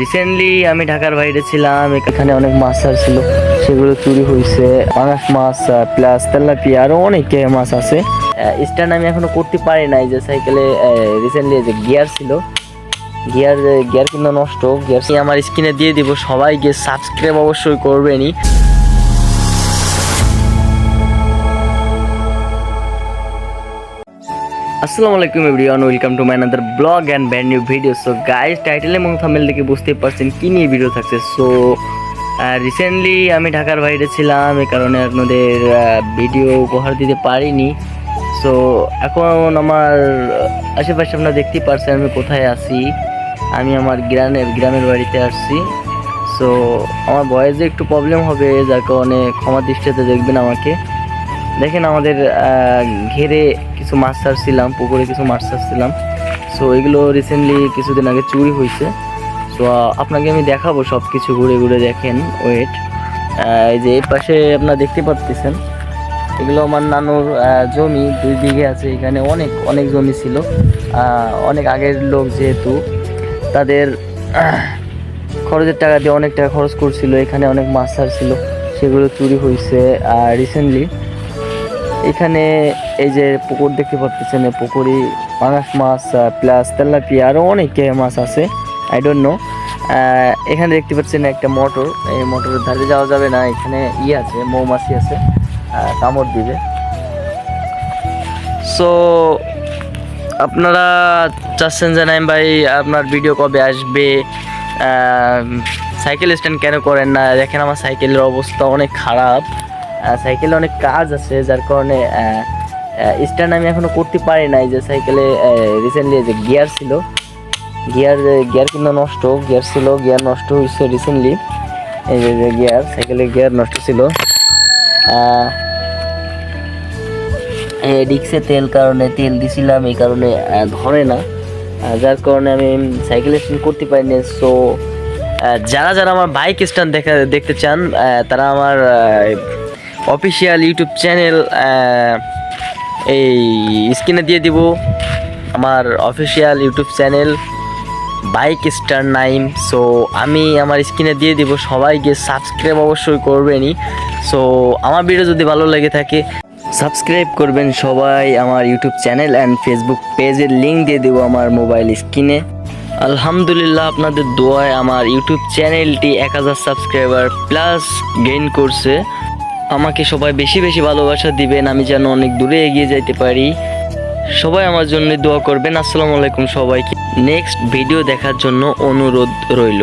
Recently আমি ঢাকার বাইরে ছিলাম, এখানে অনেক মাছ আর ছিল, সেগুলো চুরি হয়েছে পাঙাশ মাছ প্লাস তেলাপিয়া আরও অনেক মাছ আছে। স্ট্যান্ড আমি এখনও করতে পারি নাই, যে সাইকেলে রিসেন্টলি যে গিয়ার ছিল গিয়ার গিয়ার কিন্তু নষ্ট গিয়ার আমার স্ক্রিনে দিয়ে দিব সবাই গিয়ে সাবস্ক্রাইব অবশ্যই করবেনই। আসসালামু আলাইকুম everyone, welcome to my another blog and brand new video so guys title এবং থাম্বনেল দেখে বুঝতে পারছেন কি নিয়ে ভিডিও থাকছে। সো রিসেন্টলি আমি ঢাকার বাইরে ছিলাম এই কারণে আপনাদের ভিডিও উপহার দিতে পারিনি। সো এখন আমার আশেপাশে আপনারা দেখতেই পারছেন আমি কোথায় আছি। আমি আমার গ্রামের গ্রামের বাড়িতে আসছি। সো আমার বয়েসে একটু প্রবলেম হবে, যার কারণে ক্ষমা দৃষ্টিতে দেখবেন আমাকে। দেখেন আমাদের ঘেরে কিছু মাছ ছাড়ছিলাম পুকুরে কিছু মাছ ছাড়ছিলাম সো এগুলো রিসেন্টলি কিছুদিন আগে চুরি হয়েছে সো আপনাকে আমি দেখাবো সব কিছু ঘুরে ঘুরে দেখেন ওয়েট এই যে এই পাশে আপনারা দেখতে পাচ্ছেন এগুলো আমার নানুর জমি, দুই বিঘে আছে, এখানে অনেক অনেক জমি ছিল। অনেক আগের লোক যেহেতু, তাদের খরচের টাকা দিয়ে অনেক টাকা খরচ করছিল, এখানে অনেক মাছ ছাড়ছিল সেগুলো চুরি হয়েছে রিসেন্টলি এখানে এই যে পুকুর দেখতে পাচ্ছেন পুকুরে পাঙাশ মাছ প্লাস তেলাপিয়া আরও অনেক মাছ আছে আই ডোন্ট নো এখানে দেখতে পাচ্ছেন একটা মোটর, এই মোটরের ধারে যাওয়া যাবে না, এখানে ই আছে, মৌমাছি আছে কামড় দিবে। সো আপনারা চাচ্ছেন যে নাইম ভাই, আপনার ভিডিও কবে আসবে? সাইকেল স্ট্যান্ড কেন করেন না? দেখেন আমার সাইকেলের অবস্থা অনেক খারাপ। সাইকেলে অনেক কাজ আছে, যার কারণে স্ট্যান্ড আমি এখনও করতে পারি নাই যে সাইকেলে রিসেন্টলি যে গিয়ার ছিল গিয়ার গিয়ার কিন্তু নষ্ট গিয়ার ছিল গিয়ার নষ্ট হয়েছে রিসেন্টলি এই যে গিয়ার সাইকেলের গিয়ার নষ্ট ছিল। রিক্সে তেল কারণে, তেল দিছিলাম, এই কারণে ধরে না। যার কারণে আমি সাইকেল স্ট্যান্ড করতে পারিনি সো যারা যারা আমার বাইক স্ট্যান্ড দেখা, দেখতে চান তারা আমার অফিসিয়াল ইউটিউব চ্যানেল এই স্ক্রিনে দিয়ে দিব আমার official YouTube channel bike star Naim so আমি আমার স্ক্রিনে দিয়ে দিব সবাই গিয়ে সাবস্ক্রাইব অবশ্যই করবেনই। সো আমার ভিডিও যদি ভালো লেগে থাকে সাবস্ক্রাইব করবেন সবাই আমার ইউটিউব চ্যানেল অ্যান্ড ফেসবুক পেজের লিঙ্ক দিয়ে দেবো আমার মোবাইল স্ক্রিনে। আলহামদুলিল্লাহ, আপনাদের দোয়ায় আমার ইউটিউব চ্যানেলটি এক হাজার সাবস্ক্রাইবার প্লাস গেইন করছে। আমাকে সবাই বেশি বেশি ভালোবাসা দিবেন, আমি যেন অনেক দূরে এগিয়ে যাইতে পারি। সবাই আমার জন্য দোয়া করবেন। আসসালামু আলাইকুম সবাইকে। নেক্সট ভিডিও দেখার জন্য অনুরোধ রইল।